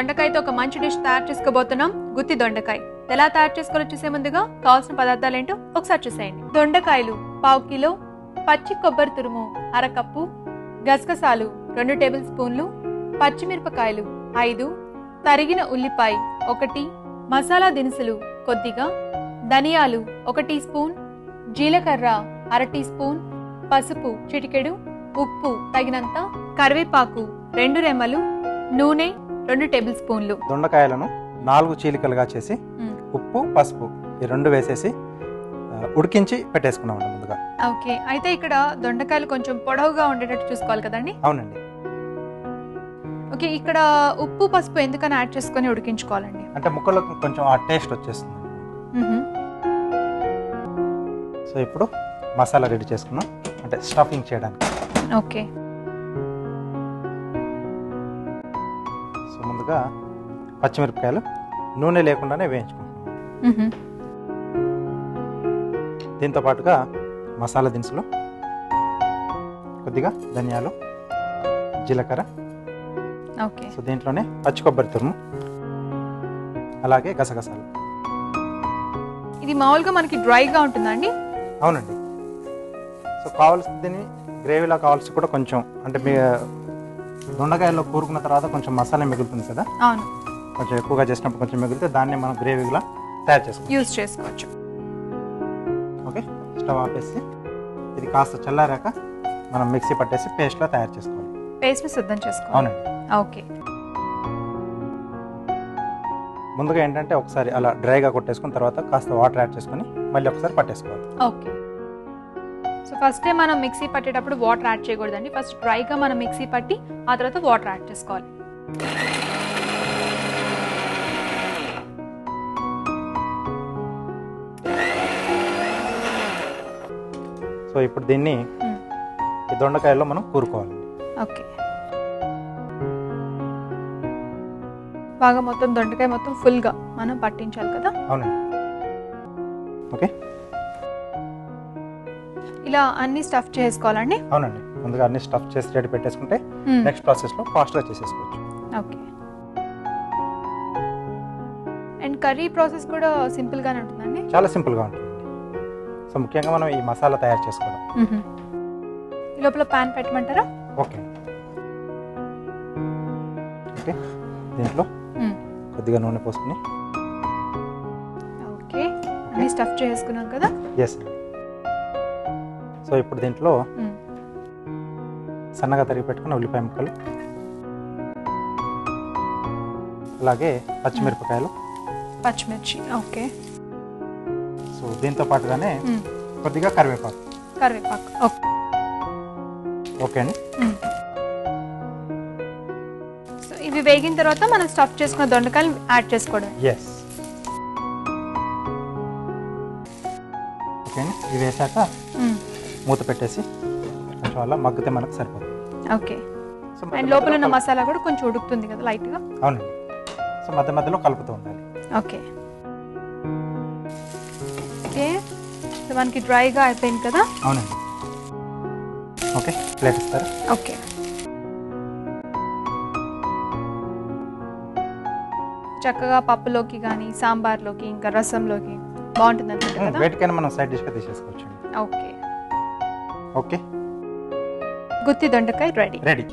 దొండకాయతో ఒక మంచి డిష్ తయారు చేసుకోబోతున్నాం. గుత్తి దొండకాయ. ఎలా తయారు చేసుకోవాలో చూసే ముందుగా కావాల్సిన పదార్థాలు ఏంటో ఒకసారి చూసేయండి. దొండకాయలు పావు కిలో పచ్చి కొబ్బరి తురుము అరకప్పు గసగసాలు రెండు టేబుల్ స్పూన్లు పచ్చిమిరపకాయలు ఐదు తరిగిన ఉల్లిపాయ ఒకటి మసాలా దినుసులు కొద్దిగా ధనియాలు ఒక టీ స్పూన్ జీలకర్ర అర టీ స్పూన్ పసుపు చిటికెడు ఉప్పు తగినంత కరివేపాకు రెండు రెమ్మలు నూనె రెండు టేబుల్ స్పూన్లు. దొండకాయలను నాలుగు చీలికలుగా చేసి. ఉప్పు పసుపు ఈ రెండు వేసేసి ఉడికించి పెట్టేసుకున్నామండి ముందుగా. ఓకే. అయితే ఇక్కడ దొండకాయలు కొంచెం పొడవుగా ఉండేటట్టు చూసుకోవాలి కదండి? అవునండి. ఓకే ఇక్కడ ఉప్పు పసుపు ఎందుకని యాడ్ చేసుకొని ఉడికించుకోవాలండి? అంటే ముక్కలకు కొంచెం ఆ టేస్ట్ వచ్చేస్తుంది. సో ఇప్పుడు మసాలా రెడీ చేసుకున్నాం. అంటే స్టఫింగ్ చేయడానికి. ఓకే. సో ముందుగా పచ్చిమిరపకాయలు నూనె లేకుండానే మ్మ్హమ్. దీంతో పాటుగా మసాలా దినుసులు కొద్దిగా ధనియాలు జీలకర్ర. ఓకే. సో దీంట్లోనే పచ్చి కొబ్బరి తురుము అలాగే గసగసాలు. ఇది మామూలుగా మనకి డ్రైగా ఉంటుందండి అవునండి. సో కావాల్సింది గ్రేవీలా కావాల్సి కూడా కొంచెం అంటే మీ దొండకాయల్లో కూరుకున్న తర్వాత కొంచెం మసాలా మిగులుతుంది కదా? అవును. కొంచెం ఎక్కువగా చేసినప్పుడు కొంచెం మిగిలితే దాన్ని మనం గ్రేవీలా తయారు చేసుకుంటాం యూజ్ చేసుకోవచ్చు. ఓకే? స్టవ్ ఆపేసి ఇది కాస్త చల్లారాక మనం మిక్సీ పట్టేసి పేస్ట్లా తయారు చేసుకోవాలి. పేస్ట్ని సిద్ధం చేసుకోవాలి. అవునండి. ఓకే. ముందుగా ఏంటంటే ఒకసారి అలా డ్రైగా కొట్టేసుకున్న తర్వాత కాస్త వాటర్ యాడ్ చేసుకొని మళ్ళీ ఒకసారి పట్టేసుకోవాలి. ఓకే. సో ఫస్ట్ మనం మిక్సీ పట్టేటప్పుడు వాటర్ యాడ్ చేయకూడదండి. ఫస్ట్ డ్రైగా మనం మిక్సీ పట్టి ఆ తర్వాత వాటర్ యాడ్ చేసుకోవాలి. సో ఇప్పుడు దీన్ని. ఈ దొండకాయల్లో మనం కూరుకోవాలి. ఓకే బాగా మొత్తం దొండకాయ మొత్తం ఫుల్గా మనం పట్టించాలి కదా? అవునండి. ఓకే ఇలా అన్ని స్టఫ్ చేసుకోవాలండి? అవునండి. ముందుగా అన్ని స్టఫ్ చేసి రెడీ పెట్టేసుకుంటే. నెక్స్ట్ ప్రాసెస్లో ఫాస్ట్గా చేసేసుకోవచ్చు. ఓకే అండ్ కర్రీ ప్రాసెస్ కూడా సింపుల్గానే ఉంటుందండి? చాలా సింపుల్గా ఉంటుందండి. సో ముఖ్యంగా మనం ఈ మసాలా తయారు చేసుకోవడం. ఈ లోపల ప్యాన్ పెట్టమంటారా? ఓకే. ఓకే. దీంట్లో. కొద్దిగా నూనె పోసుకుని. ఓకే అన్ని స్టఫ్ చేసుకున్నాం కదా? ఎస్ సో ఇప్పుడు దీంట్లో. సన్నగా తరిగి పెట్టుకున్న ఉల్లిపాయ ముక్కలు అలాగే పచ్చిమిరపకాయలు. పచ్చిమిర్చి ఓకే. సో దీంతో పాటుగానే. కొద్దిగా కరివేపాకు. కరివేపాకు ఓకే. ఓకే అండి. సో ఇవి వేగిన తర్వాత మనం స్టఫ్ చేసుకున్న దొండకాయలు యాడ్ చేసుకోవడం ఎస్ ఓకే ఇవి వేసాక మూత పెట్టేసి కొంచెం అలా మగ్గితే మనకు సరిపోతుంది. ఓకే. అండ్ లోపల ఉన్న మసాలా కూడా కొంచెం ఉడుకుతుంది కదా లైట్గా? అవునండి. సో మధ్య మధ్యలో కలుపుతూ ఉండాలి. ఓకే. ఓకే. సో మనకి డ్రైగా అయిపోయింది కదా? అవునండి. ఓకే. ప్లేట్ ఇస్తారా. ఓకే. చక్కగా పప్పులోకి కానీ సాంబార్లోకి ఇంకా రసంలోకి బాగుంటుంది అనుకుంటా కదా? వేటికైనా మనం సైడ్ డిష్గా తీసేసుకోవచ్చు ఓకే. ಓಕೆ? ಗುತ್ತಿ ದೊಂಡಕಾಯಿ ರೆಡಿ ರೆಡಿ